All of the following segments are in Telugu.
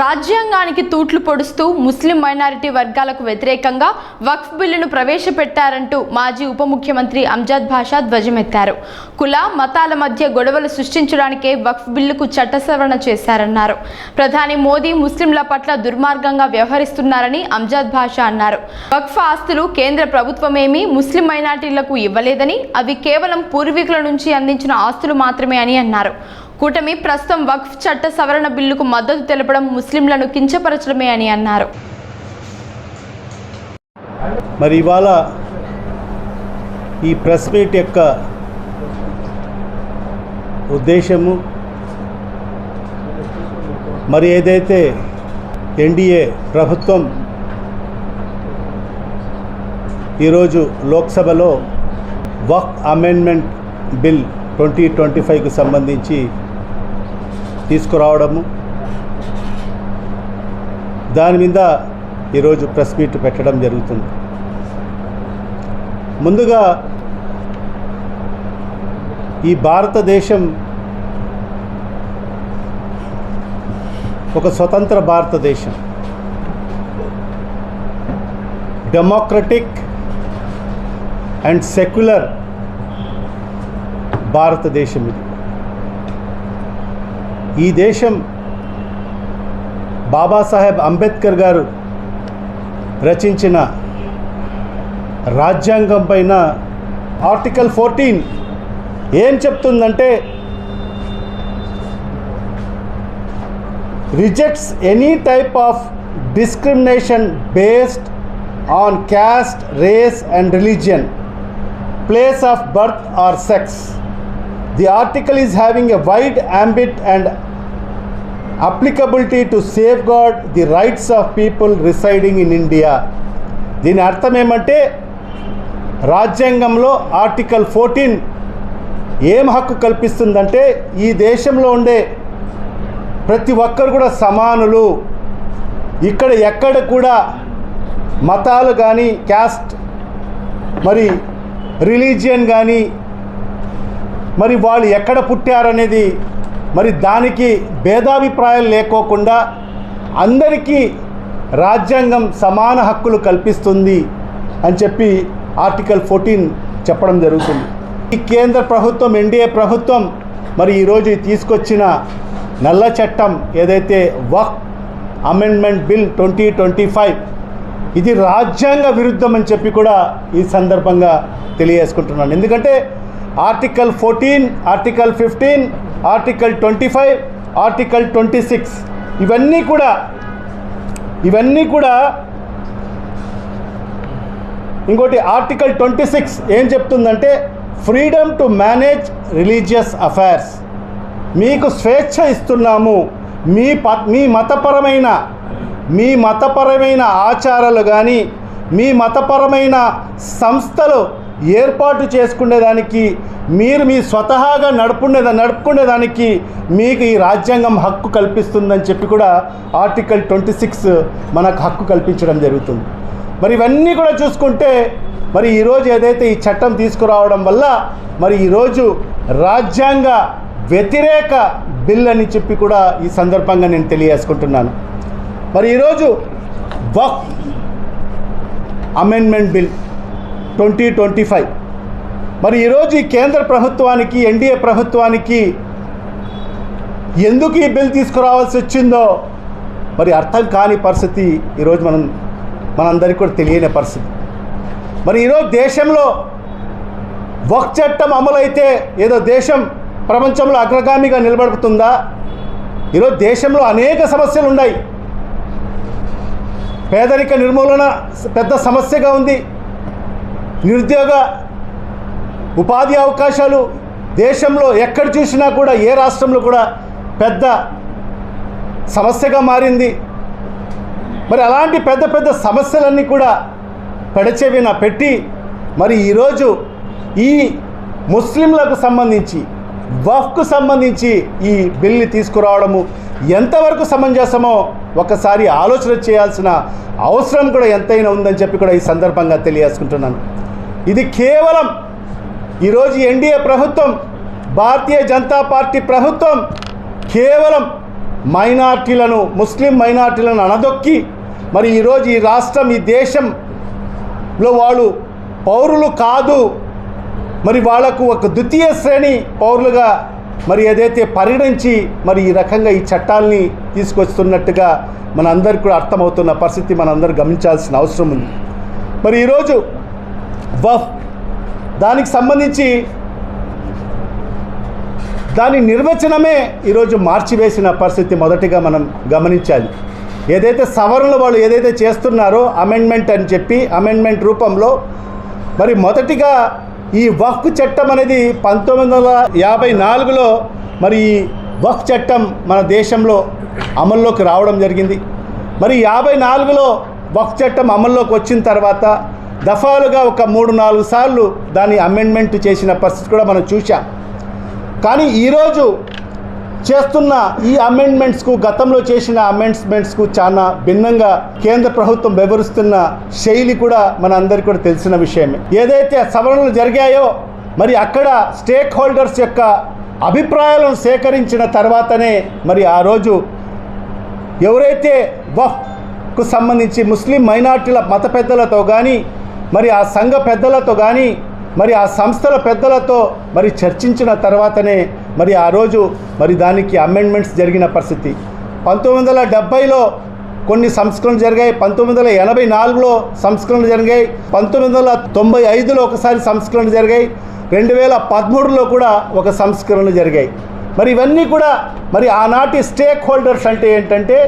రాజ్యాంగానికి తూట్లు పొడుస్తూ ముస్లిం మైనారిటీ వర్గాలకు వ్యతిరేకంగా వక్ఫ్ బిల్లును ప్రవేశపెట్టారంటూ మాజీ ఉప ముఖ్యమంత్రి అంజాద్ భాషా ధ్వజమెత్తారు. కుల మతాల మధ్య గొడవలు సృష్టించడానికే వక్ఫ్ బిల్లుకు చట్ట సవరణ చేశారన్నారు. ప్రధాని మోదీ ముస్లింల పట్ల దుర్మార్గంగా వ్యవహరిస్తున్నారని అంజాద్ భాషా అన్నారు. వక్ఫ్ ఆస్తులు కేంద్ర ప్రభుత్వమేమీ ముస్లిం మైనారిటీలకు ఇవ్వలేదని అవి కేవలం పూర్వీకుల నుంచి అందించిన ఆస్తులు మాత్రమే అని అన్నారు. కూటమి ప్రస్తుతం వక్ఫ్ చట్ట సవరణ బిల్లుకు మద్దతు తెలపడం ముస్లింలను కించపరచడమే అని అన్నారు. మరి ఇవాళ ఈ ప్రెస్ మీట్ యొక్క ఉద్దేశము మరి ఏదైతే ఎన్డీఏ ప్రభుత్వం ఈరోజు లోక్సభలో వక్ అమెండ్మెంట్ బిల్ ట్వంటీ ట్వంటీ ఫైవ్కి సంబంధించి తీసుకురావడము. దాని మీద ఈరోజు ప్రెస్ మీట్ పెట్టడం జరుగుతుంది. ముందుగా ఈ భారతదేశం ఒక స్వతంత్ర భారతదేశం. డెమోక్రటిక్ అండ్ సెక్యులర్ భారతదేశం ఇది. ఈ దేశం బాబాసాహెబ్ అంబేద్కర్ గారు రచించిన రాజ్యాంగం పైన ఆర్టికల్ ఫోర్టీన్ ఏం చెప్తుందంటే rejects any type of discrimination based on caste race and religion place of birth or sex. The article is having a wide ambit and applicability to safeguard the rights of people residing in India దీని అర్థం ఏమంటే రాజ్యాంగంలో ఆర్టికల్ ఫోర్టీన్ ఏం హక్కు కల్పిస్తుందంటే ఈ దేశంలో ఉండే ప్రతి ఒక్కరు కూడా సమానులు. ఇక్కడ ఎక్కడ కూడా మతాలు కానీ క్యాస్ట్ మరి రిలీజియన్ కానీ మరి వాళ్ళు ఎక్కడ పుట్టారనేది మరి దానికి భేదాభిప్రాయాలు లేకోకుండా అందరికీ రాజ్యాంగం సమాన హక్కులు కల్పిస్తుంది అని చెప్పి ఆర్టికల్ ఫోర్టీన్ చెప్పడం జరుగుతుంది. ఈ కేంద్ర ప్రభుత్వం ఎన్డీఏ ప్రభుత్వం మరి ఈరోజు తీసుకొచ్చిన నల్ల చట్టం ఏదైతే Waqf amendment bill twenty twenty five ఇది రాజ్యాంగ విరుద్ధం అని చెప్పి కూడా ఈ సందర్భంగా తెలియజేసుకుంటున్నాను. ఎందుకంటే article fourteen article fifteen article twenty five article twenty six. ఇవన్నీ కూడా ఇవన్నీ కూడా ఇంకోటి ఆర్టికల్ ట్వంటీ సిక్స్ ఏం చెప్తుందంటే freedom to manage religious affairs మీకు స్వేచ్ఛ ఇస్తున్నాము. మీ ప మీ మతపరమైన మీ మతపరమైన ఆచారాలు కానీ మీ మతపరమైన సంస్థలు ఏర్పాటు చేసుకునేదానికి మీరు మీ స్వతహాగా నడుపుకునే నడుపుకునేదానికి మీకు ఈ రాజ్యాంగం హక్కు కల్పిస్తుందని చెప్పి కూడా ఆర్టికల్ ట్వంటీ సిక్స్ మనకు హక్కు కల్పించడం జరుగుతుంది. మరి ఇవన్నీ కూడా చూసుకుంటే మరి ఈరోజు ఏదైతే ఈ చట్టం తీసుకురావడం వల్ల మరి ఈరోజు రాజ్యాంగ వ్యతిరేక బిల్ అని చెప్పి కూడా ఈ సందర్భంగా నేను తెలియజేసుకుంటున్నాను. మరి ఈరోజు Waqf amendment bill twenty twenty five. మరి ఈరోజు ఈ కేంద్ర ప్రభుత్వానికి ఎన్డీఏ ప్రభుత్వానికి ఎందుకు ఈ బిల్ తీసుకురావాల్సి వచ్చిందో మరి అర్థం కాని పరిస్థితి ఈరోజు మనం మనందరికీ కూడా తెలియని పరిస్థితి. మరి ఈరోజు దేశంలో వక్ చట్టం అమలైతే ఏదో దేశం ప్రపంచంలో అగ్రగామిగా నిలబడుతుందా? ఈరోజు దేశంలో అనేక సమస్యలు ఉన్నాయి పేదరిక నిర్మూలన పెద్ద సమస్యగా ఉంది. నిరుద్యోగ ఉపాధి అవకాశాలు దేశంలో ఎక్కడ చూసినా కూడా ఏ రాష్ట్రంలో కూడా పెద్ద సమస్యగా మారింది. మరి అలాంటి పెద్ద పెద్ద సమస్యలన్నీ కూడా పెడచెవిన పెట్టి మరి ఈరోజు ఈ ముస్లింలకు సంబంధించి వఫ్కు సంబంధించి ఈ బిల్ని తీసుకురావడము ఎంతవరకు సమంజసమో ఒకసారి ఆలోచన చేయాల్సిన అవసరం కూడా ఎంతైనా ఉందని చెప్పి కూడా ఈ సందర్భంగా తెలియజేసుకుంటున్నాను. ఇది కేవలం ఈరోజు ఎన్డీఏ ప్రభుత్వం భారతీయ జనతా పార్టీ ప్రభుత్వం కేవలం మైనార్టీలను ముస్లిం మైనార్టీలను అనదొక్కి మరి ఈరోజు ఈ రాష్ట్రం ఈ దేశంలో వాళ్ళు పౌరులు కాదు మరి వాళ్ళకు ఒక ద్వితీయ శ్రేణి పౌరులుగా మరి ఏదైతే పరిగణించి మరి ఈ రకంగా ఈ చట్టాల్ని తీసుకొస్తున్నట్టుగా మన కూడా అర్థమవుతున్న పరిస్థితి మనందరూ గమనించాల్సిన అవసరం ఉంది. మరి ఈరోజు వఫ్. దానికి సంబంధించి దాని నిర్వచనమే ఈరోజు మార్చివేసిన పరిస్థితి మొదటిగా మనం గమనించాలి. ఏదైతే సవరణలు వాళ్ళు ఏదైతే చేస్తున్నారో అమెండ్మెంట్ అని చెప్పి అమెండ్మెంట్ రూపంలో మరి మొదటిగా ఈ వక్ఫ్ చట్టం అనేది పంతొమ్మిది వందల యాభై నాలుగులో మరి ఈ వక్ఫ్ చట్టం మన దేశంలో అమల్లోకి రావడం జరిగింది. మరి యాభై నాలుగులో వక్ఫ్ చట్టం అమల్లోకి వచ్చిన తర్వాత దఫాలుగా ఒక మూడు నాలుగు సార్లు దాన్ని అమెండ్మెంట్ చేసిన పరిస్థితి కూడా మనం చూసాం కానీ ఈరోజు చేస్తున్న ఈ అమెండ్మెంట్స్కు గతంలో చేసిన అమెండ్మెంట్స్కు చాలా భిన్నంగా కేంద్ర ప్రభుత్వం వివరిస్తున్న శైలి కూడా మన అందరికీ కూడా తెలిసిన విషయమే. ఏదైతే సవరణలు జరిగాయో మరి అక్కడ స్టేక్ హోల్డర్స్ యొక్క అభిప్రాయాలను సేకరించిన తర్వాతనే మరి ఆ రోజు ఎవరైతే వఫ్కు సంబంధించి ముస్లిం మైనార్టీల మత పెద్దలతో కానీ మరి ఆ సంఘ పెద్దలతో కానీ మరి ఆ సంస్థల పెద్దలతో మరి చర్చించిన తర్వాతనే మరి ఆ రోజు మరి దానికి అమెండ్మెంట్స్ జరిగిన పరిస్థితి. పంతొమ్మిది వందల డెబ్భైలో కొన్ని సంస్కరణలు జరిగాయి. పంతొమ్మిది వందల ఎనభై నాలుగులో సంస్కరణలు జరిగాయి. పంతొమ్మిది వందల తొంభై ఐదులో ఒకసారి సంస్కరణలు జరిగాయి. రెండు వేల పదమూడులో కూడా ఒక సంస్కరణలు జరిగాయి. మరి ఇవన్నీ కూడా మరి ఆనాటి స్టేక్ హోల్డర్స్ అంటే ఏంటంటే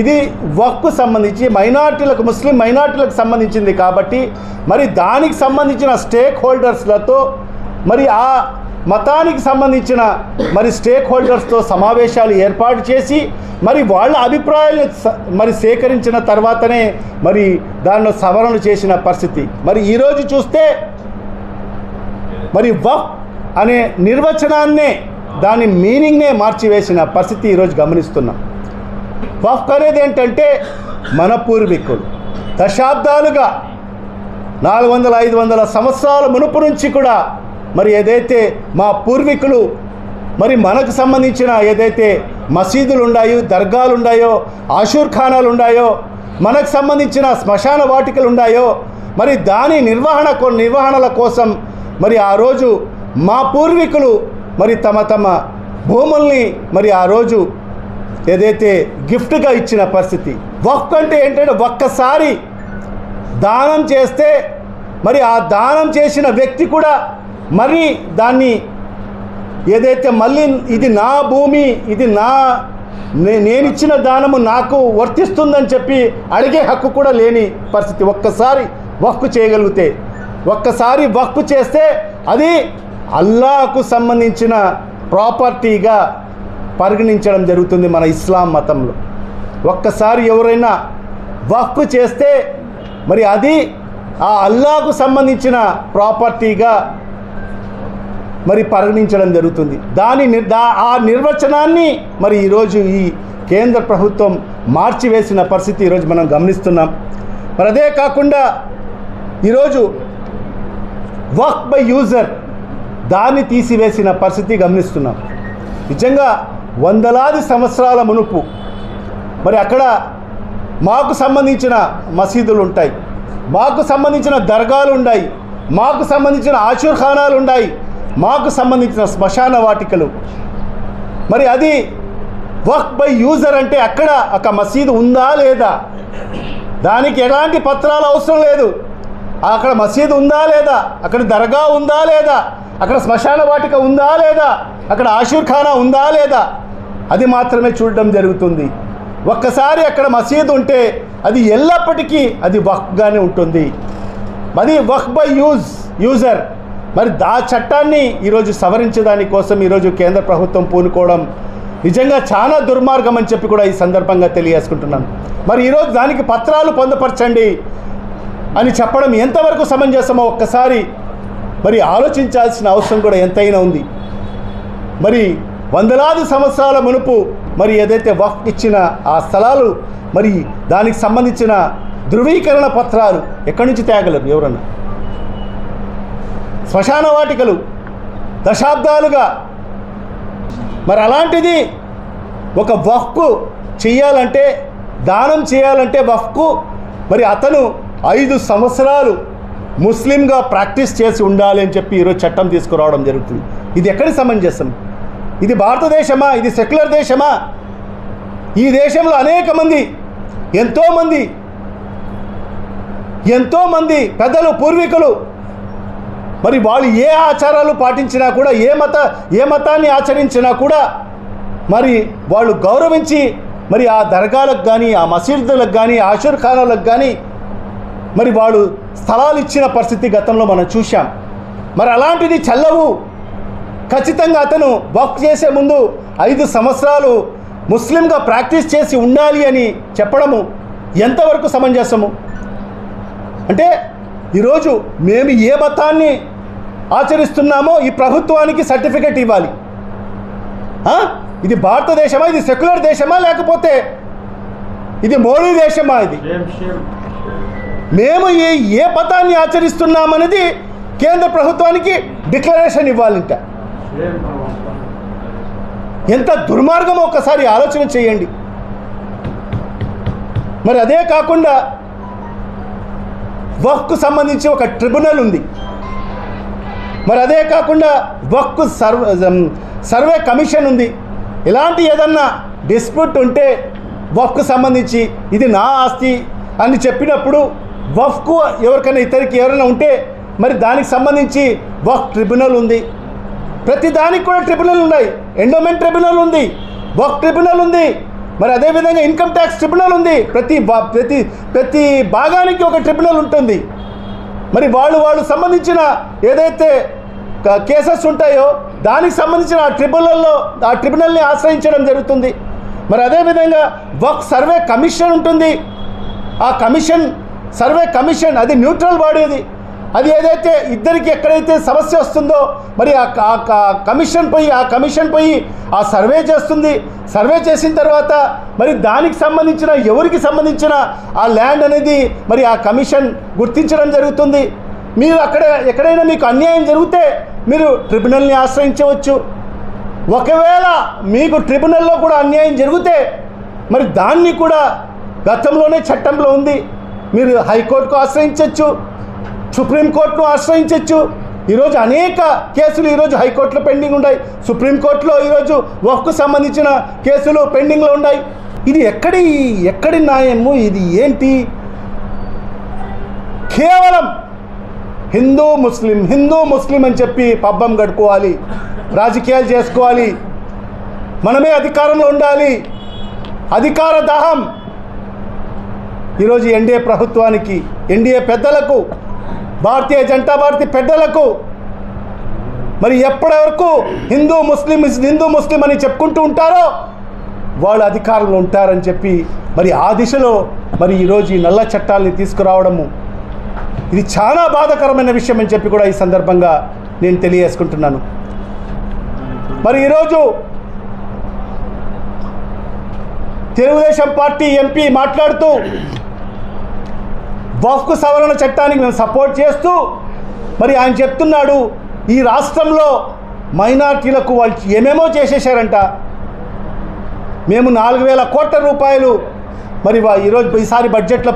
ఇది వక్కు సంబంధించి మైనార్టీలకు ముస్లిం మైనార్టీలకు సంబంధించింది కాబట్టి మరి దానికి సంబంధించిన స్టేక్ హోల్డర్స్లతో మరి ఆ మతానికి సంబంధించిన మరి స్టేక్ హోల్డర్స్తో సమావేశాలు ఏర్పాటు చేసి మరి వాళ్ళ అభిప్రాయాలు మరి సేకరించిన తర్వాతనే మరి దానిలో సవరణలు చేసిన పరిస్థితి. మరి ఈరోజు చూస్తే మరి వఫ్ అనే నిర్వచనాన్నే దాని మీనింగ్నే మార్చివేసిన పరిస్థితి ఈరోజు గమనిస్తున్నాం. వఫ్ అనేది ఏంటంటే మన పూర్వీకులు. దశాబ్దాలుగా నాలుగు వందల ఐదు వందల సంవత్సరాల మునుపు నుంచి కూడా మరి ఏదైతే మా పూర్వీకులు మరి మనకు సంబంధించిన ఏదైతే మసీదులు ఉన్నాయో దర్గాలు ఉన్నాయో ఆషూర్ ఖానాలు ఉన్నాయో మనకు సంబంధించిన శ్మశాన వాటికలు ఉన్నాయో మరి దాని నిర్వహణ నిర్వహణల కోసం మరి ఆ రోజు మా పూర్వీకులు మరి తమ తమ భూముల్ని మరి ఆ రోజు ఏదైతే గిఫ్ట్గా ఇచ్చిన పరిస్థితి వక్ అంటే ఏంటంటే ఒక్కసారి దానం చేస్తే మరి ఆ దానం చేసిన వ్యక్తి కూడా మరి దాన్ని ఏదైతే మళ్ళీ ఇది నా భూమి ఇది నా నే- నేను ఇచ్చిన దానము నాకు వర్తిస్తుందని చెప్పి అడిగే హక్కు కూడా లేని పరిస్థితి. ఒక్కసారి వక్కు చేయగలిగితే ఒక్కసారి వక్కు చేస్తే అది అల్లాకు సంబంధించిన ప్రాపర్టీగా పరిగణించడం జరుగుతుంది మన ఇస్లాం మతంలో. ఒక్కసారి ఎవరైనా వక్కు చేస్తే మరి అది ఆ అల్లాకు సంబంధించిన ప్రాపర్టీగా మరి పరిగణించడం జరుగుతుంది. దాని నిర్- దా ఆ నిర్వచనాన్ని మరి ఈరోజు ఈ కేంద్ర ప్రభుత్వం మార్చివేసిన పరిస్థితి ఈరోజు మనం గమనిస్తున్నాం. మరి అదే కాకుండా ఈరోజు వర్క్ బై యూజర్ దాన్ని తీసివేసిన పరిస్థితి గమనిస్తున్నాం. నిజంగా వందలాది సంవత్సరాల మునుపు. మరి అక్కడ మాకు సంబంధించిన మసీదులు ఉంటాయి మాకు సంబంధించిన దర్గాలు ఉన్నాయి మాకు సంబంధించిన ఆశూర్ఖానాలు ఉన్నాయి మాకు సంబంధించిన శ్మశాన వాటికలు. మరి అది వక్ బై యూజర్ అంటే అక్కడ ఒక మసీదు ఉందా లేదా? దానికి ఎలాంటి పత్రాలు అవసరం లేదు. అక్కడ మసీదు ఉందా లేదా? అక్కడ దర్గా ఉందా లేదా? అక్కడ శ్మశాన వాటిక ఉందా లేదా? అక్కడ ఆషూర్ఖానా ఉందా లేదా? అది మాత్రమే చూడడం జరుగుతుంది. ఒక్కసారి అక్కడ మసీదు ఉంటే అది ఎల్లప్పటికీ అది వక్గానే ఉంటుంది. మరి వక్ బై యూజ్ యూజర్. మరి ఆ చట్టాన్ని ఈరోజు సవరించడాని కోసం ఈరోజు కేంద్ర ప్రభుత్వం పూనుకోవడం నిజంగా చాలా దుర్మార్గం అని చెప్పి కూడా ఈ సందర్భంగా తెలియజేసుకుంటున్నాను. మరి ఈరోజు దానికి పత్రాలు పొందపరచండి. అని చెప్పడం ఎంతవరకు సమంజసమో ఒక్కసారి మరి ఆలోచించాల్సిన అవసరం కూడా ఎంతైనా ఉంది. మరి వందలాది సంవత్సరాల మునుపు మరి ఏదైతే వఫ్ ఇచ్చిన ఆ స్థలాలు మరి దానికి సంబంధించిన ధృవీకరణ పత్రాలు ఎక్కడి నుంచి తేగలరు ఎవరన్నా? శ్మశాన వాటికలు దశాబ్దాలుగా మరి అలాంటిది ఒక వఫ్కు చేయాలంటే దానం చేయాలంటే వఫ్కు మరి అతను ఐదు సంవత్సరాలు ముస్లింగా ప్రాక్టీస్ చేసి ఉండాలి అని చెప్పి ఈరోజు చట్టం తీసుకురావడం జరుగుతుంది. ఇది ఎక్కడి సమంజసం? ఇది భారతదేశమా? ఇది సెక్యులర్ దేశమా? ఈ దేశంలో అనేక మంది ఎంతోమంది ఎంతోమంది పెద్దలు పూర్వీకులు మరి వాళ్ళు ఏ ఆచారాలు పాటించినా కూడా ఏ మత ఏ మతాన్ని ఆచరించినా కూడా మరి వాళ్ళు గౌరవించి మరి ఆ దర్గాలకు కానీ ఆ మసీదులకు కానీ ఆషుర్ఖానాలకు కానీ మరి వాళ్ళు స్థలాలు ఇచ్చిన పరిస్థితి గతంలో మనం చూశాం. మరి అలాంటిది చల్లవు. ఖచ్చితంగా అతను వర్క్ చేసే ముందు ఐదు సంవత్సరాలు ముస్లింగా ప్రాక్టీస్ చేసి ఉండాలి అని చెప్పడము ఎంతవరకు సమంజసము? అంటే ఈరోజు మేము ఏ మతాన్ని ఆచరిస్తున్నామో ఈ ప్రభుత్వానికి సర్టిఫికెట్ ఇవ్వాలి. ఇది భారతదేశమా? ఇది సెక్యులర్ దేశమా? లేకపోతే ఇది మోడీ దేశమా ఇది? మేము ఏ ఏ పథాన్ని ఆచరిస్తున్నామనేది కేంద్ర ప్రభుత్వానికి డిక్లరేషన్ ఇవ్వాలంట. ఎంత దుర్మార్గమో ఒకసారి ఆలోచన చేయండి. మరి అదే కాకుండా వక్కు సంబంధించి ఒక ట్రిబ్యునల్ ఉంది. మరి అదే కాకుండా వక్కు సర్వ సర్వే కమిషన్ ఉంది. ఇలాంటి ఏదన్నా డిస్ప్యూట్ ఉంటే వఫ్కు సంబంధించి ఇది నా ఆస్తి అని చెప్పినప్పుడు వఫ్కు ఎవరికైనా ఇతరికి ఎవరైనా ఉంటే మరి దానికి సంబంధించి వఫ్ ట్రిబ్యునల్ ఉంది. ప్రతి దానికి కూడా ట్రిబ్యునల్ ఉన్నాయి. ఎండోమెంట్ ట్రిబ్యునల్ ఉంది. వఫ్ ట్రిబ్యునల్ ఉంది. మరి అదేవిధంగా ఇన్కమ్ ట్యాక్స్ ట్రిబ్యునల్ ఉంది. ప్రతి బా- ప్రతి ప్రతి భాగానికి ఒక ట్రిబ్యునల్ ఉంటుంది. మరి వాళ్ళు వాళ్ళు సంబంధించిన ఏదైతే కేసెస్ ఉంటాయో దానికి సంబంధించిన ఆ ట్రిబ్యునల్లో ఆ ట్రిబ్యునల్ని ఆశ్రయించడం జరుగుతుంది. మరి అదేవిధంగా వక్ సర్వే కమిషన్ ఉంటుంది. ఆ కమిషన్ సర్వే కమిషన్ అది న్యూట్రల్ బాడీ అది. అది ఏదైతే ఇద్దరికి ఎక్కడైతే సమస్య వస్తుందో మరి ఆ కమిషన్ పోయి ఆ కమిషన్ పోయి ఆ సర్వే చేస్తుంది. సర్వే చేసిన తర్వాత మరి దానికి సంబంధించిన ఎవరికి సంబంధించిన ఆ ల్యాండ్ అనేది మరి ఆ కమిషన్ గుర్తించడం జరుగుతుంది. మీరు అక్కడ ఎక్కడైనా మీకు అన్యాయం జరిగితే మీరు ట్రిబ్యునల్ని ఆశ్రయించవచ్చు. ఒకవేళ మీకు ట్రిబ్యునల్లో కూడా అన్యాయం జరిగితే మరి దాన్ని కూడా గతంలోనే చట్టంలో ఉంది. మీరు హైకోర్టుకు ఆశ్రయించవచ్చు సుప్రీంకోర్టును ఆశ్రయించవచ్చు ఈరోజు అనేక కేసులు ఈరోజు హైకోర్టులో పెండింగ్ ఉన్నాయి సుప్రీంకోర్టులో ఈరోజు వఫ్కు సంబంధించిన కేసులు పెండింగ్లో ఉన్నాయి ఇది ఎక్కడి ఎక్కడి న్యాయము ఇది ఏంటి? కేవలం హిందూ ముస్లిం హిందూ ముస్లిం అని చెప్పి పబ్బం గడుపుకోవాలి. రాజకీయాలు చేసుకోవాలి. మనమే అధికారంలో ఉండాలి. అధికార దాహం ఈరోజు ఎన్డీఏ ప్రభుత్వానికి ఎన్డీఏ పెద్దలకు భారతీయ జనతా పార్టీ పెద్దలకు మరి ఎప్పటి వరకు హిందూ ముస్లిం హిందూ ముస్లిం అని చెప్పుకుంటూ ఉంటారో వాళ్ళు అధికారంలో ఉంటారని చెప్పి మరి ఆ దిశలో మరి ఈరోజు ఈ నల్ల చట్టాలని తీసుకురావడము ఇది చాలా బాధాకరమైన విషయం అని చెప్పి కూడా ఈ సందర్భంగా నేను తెలియజేసుకుంటున్నాను. మరి ఈరోజు తెలుగుదేశం పార్టీ ఎంపీ మాట్లాడుతూ వఫ్కు సవరణ చట్టానికి మేము సపోర్ట్ చేస్తూ మరి ఆయన చెప్తున్నాడు ఈ రాష్ట్రంలో మైనార్టీలకు వాళ్ళు ఏమేమో చేసేసారంట మేము నాలుగు వేల కోట్ల రూపాయలు మరి ఈరోజు ఈసారి బడ్జెట్లో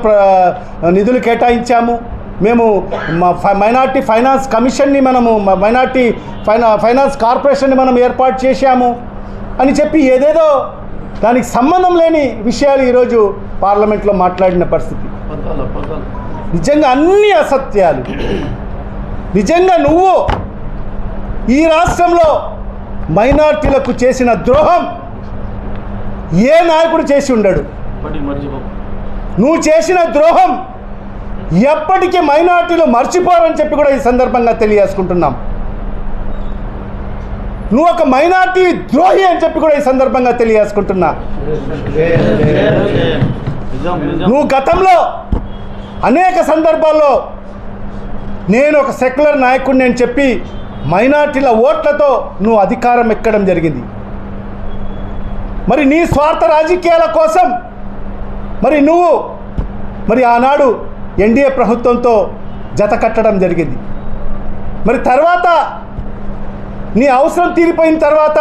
నిధులు కేటాయించాము. మేము మా మైనార్టీ ఫైనాన్స్ కమిషన్ని మనము మైనార్టీ ఫైనా ఫైనాన్స్ కార్పొరేషన్ని మనం ఏర్పాటు చేశాము అని చెప్పి ఏదేదో దానికి సంబంధం లేని విషయాలు ఈరోజు పార్లమెంట్లో మాట్లాడిన పరిస్థితి. నిజంగా అన్ని అసత్యాలు. నిజంగా నువ్వు ఈ రాష్ట్రంలో మైనార్టీలకు చేసిన ద్రోహం ఏ నాయకుడు చేసి ఉండడు. నువ్వు చేసిన ద్రోహం ఎప్పటికీ మైనార్టీలు మర్చిపోరని చెప్పి కూడా ఈ సందర్భంగా తెలియజేసుకుంటున్నాం. నువ్వు ఒక మైనార్టీ ద్రోహి అని చెప్పి కూడా ఈ సందర్భంగా తెలియజేసుకుంటున్నా. నువ్వు గతంలో అనేక సందర్భాల్లో నేను ఒక సెక్యులర్ నాయకుడిని అని చెప్పి మైనార్టీల ఓట్లతో నువ్వు అధికారం ఎక్కడం జరిగింది. మరి నీ స్వార్థ రాజకీయాల కోసం మరి నువ్వు మరి ఆనాడు ఎన్డీఏ ప్రభుత్వంతో జత కట్టడం జరిగింది. మరి తర్వాత నీ అవసరం తీరిపోయిన తర్వాత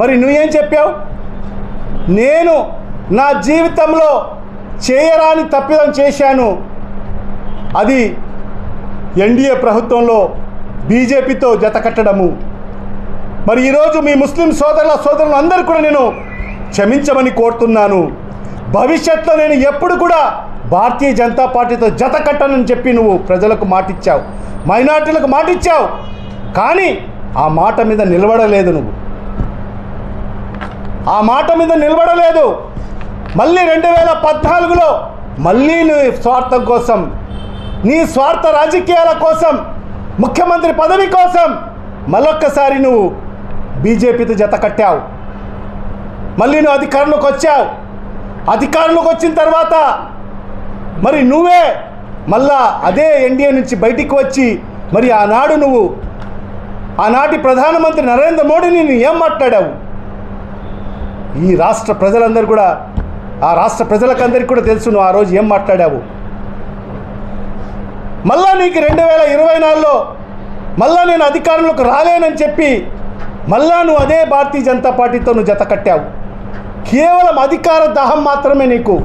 మరి నువ్వేం చెప్పావు? నేను నా జీవితంలో చేయరాని తప్పిదం చేశాను. అది ఎన్డీఏ ప్రభుత్వంలో బీజేపీతో జతకట్టడము మరి ఈరోజు మీ ముస్లిం సోదరుల సోదరులు అందరూ కూడా నేను క్షమించమని కోరుతున్నాను. భవిష్యత్తులో నేను ఎప్పుడు కూడా భారతీయ జనతా పార్టీతో జత కట్టనని చెప్పి నువ్వు ప్రజలకు మాటిచ్చావు. మైనార్టీలకు మాటిచ్చావు. కానీ ఆ మాట మీద నిలబడలేదు నువ్వు. ఆ మాట మీద నిలబడలేదు. మళ్ళీ రెండు వేల పద్నాలుగులో మళ్ళీ నీ స్వార్థం కోసం నీ స్వార్థ రాజకీయాల కోసం ముఖ్యమంత్రి పదవి కోసం మళ్ళొక్కసారి నువ్వు బీజేపీతో జత కట్టావు. మళ్ళీ నువ్వు అధికారంలోకి వచ్చావు. అధికారంలోకి వచ్చిన తర్వాత మరి నువ్వే మళ్ళా అదే ఎన్డీఏ నుంచి బయటికి వచ్చి మరి ఆనాడు నువ్వు ఆనాటి ప్రధానమంత్రి నరేంద్ర మోడీని నేను ఏం మాట్లాడావు? ఈ రాష్ట్ర ప్రజలందరూ కూడా ఆ రాష్ట్ర ప్రజలకందరికీ కూడా తెలుసు నువ్వు ఆ రోజు ఏం మాట్లాడావు. మళ్ళా నీకు రెండు వేల ఇరవై నాలుగులో మళ్ళా నేను అధికారంలోకి రాలేనని చెప్పి మళ్ళా నువ్వు అదే భారతీయ జనతా పార్టీతో నువ్వు జత కట్టావు. కేవలం అధికార దాహం మాత్రమే నీకు.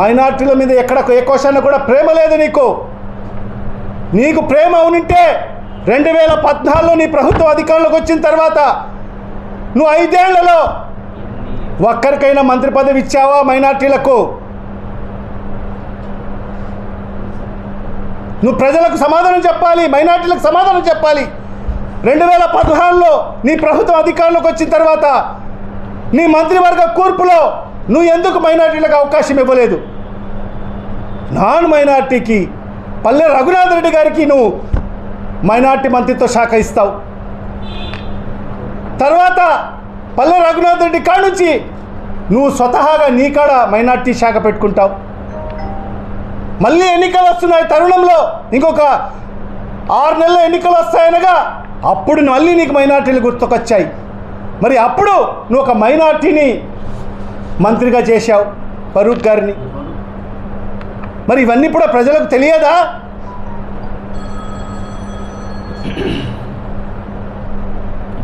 మైనార్టీల మీద ఎక్కడ ఏ కోశాన కూడా ప్రేమ లేదు నీకు. నీకు ప్రేమ అవునింటే రెండు వేల పద్నాలుగులో నీ ప్రభుత్వం అధికారంలోకి వచ్చిన తర్వాత నువ్వు ఐదేళ్ళలో ఒక్కరికైనా మంత్రి పదవి ఇచ్చావా మైనార్టీలకు? నువ్వు ప్రజలకు సమాధానం చెప్పాలి మైనార్టీలకు సమాధానం చెప్పాలి. రెండు వేల పద్నాలుగులో నీ ప్రభుత్వం అధికారంలోకి వచ్చిన తర్వాత నీ మంత్రివర్గ కూర్పులో నువ్వు ఎందుకు మైనార్టీలకు అవకాశం ఇవ్వలేదు? నాన్ మైనార్టీకి పల్లె రఘునాథ్ రెడ్డి గారికి నువ్వు మైనార్టీ మంత్రిత్వ శాఖ ఇస్తావు. తర్వాత పల్లె రఘునాథ్ రెడ్డి కాడ నుంచి నువ్వు స్వతహాగా నీ కాడ మైనార్టీ శాఖ పెట్టుకుంటావు. మళ్ళీ ఎన్నికలు వస్తున్నాయి తరుణంలో ఇంకొక ఆరు నెలల ఎన్నికలు వస్తాయనగా అప్పుడు మళ్ళీ నీకు మైనార్టీలు గుర్తుకొచ్చాయి. మరి అప్పుడు నువ్వు ఒక మైనార్టీని మంత్రిగా చేశావు ఫరూక్ గారిని. మరి ఇవన్నీ కూడా ప్రజలకు తెలియదా?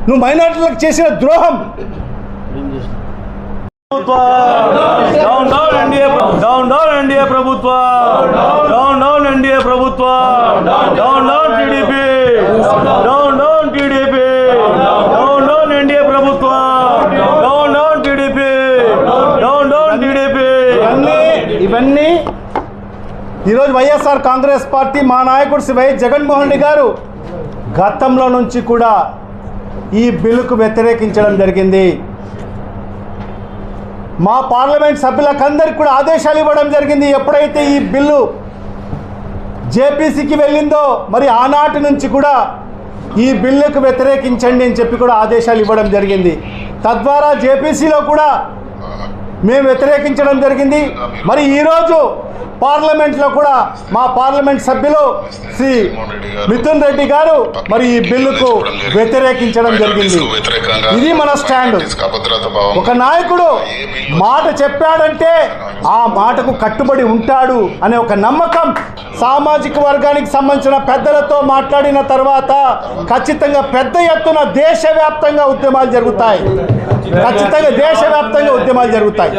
నువ్వు మైనార్టీలకు చేసిన ద్రోహం. Down down NDA down down NDA ప్రభుత్వ. డౌన్ డౌన్ ఎన్డీఏ ప్రభుత్వ. Down down TDP down down TDP down down NDA ప్రభుత్వ. Down down TDP down down TDP ఇవన్నీ ఇవన్నీ ఈరోజు వైఎస్ఆర్ కాంగ్రెస్ పార్టీ మా నాయకుడు శ్రీ వైఎస్ జగన్మోహన్ రెడ్డి గారు గతంలో నుంచి కూడా ఈ బిల్లుకు వ్యతిరేకించడం జరిగింది. మా పార్లమెంట్ సభ్యులకందరికి కూడా ఆదేశాలు ఇవ్వడం జరిగింది. ఎప్పుడైతే ఈ బిల్లు జేపీసీకి వెళ్ళిందో మరి ఆనాటి నుంచి కూడా ఈ బిల్లుకు వ్యతిరేకించండి అని చెప్పి కూడా ఆదేశాలు ఇవ్వడం జరిగింది. తద్వారా జేపీసీలో కూడా మేము వ్యతిరేకించడం జరిగింది. మరి ఈరోజు పార్లమెంట్లో కూడా మా పార్లమెంట్ సభ్యులు శ్రీ మిథున్ రెడ్డి గారు మరి ఈ బిల్లుకు వ్యతిరేకించడం జరిగింది. ఇది మన స్టాండ్. ఒక నాయకుడు మాట చెప్పాడంటే ఆ మాటకు కట్టుబడి ఉంటాడు అనే ఒక నమ్మకం సామాజిక వర్గానికి సంబంధించిన పెద్దలతో మాట్లాడిన తర్వాత ఖచ్చితంగా పెద్ద ఎత్తున దేశవ్యాప్తంగా ఉద్యమాలు జరుగుతాయి. ఖచ్చితంగా దేశవ్యాప్తంగా ఉద్యమాలు జరుగుతాయి.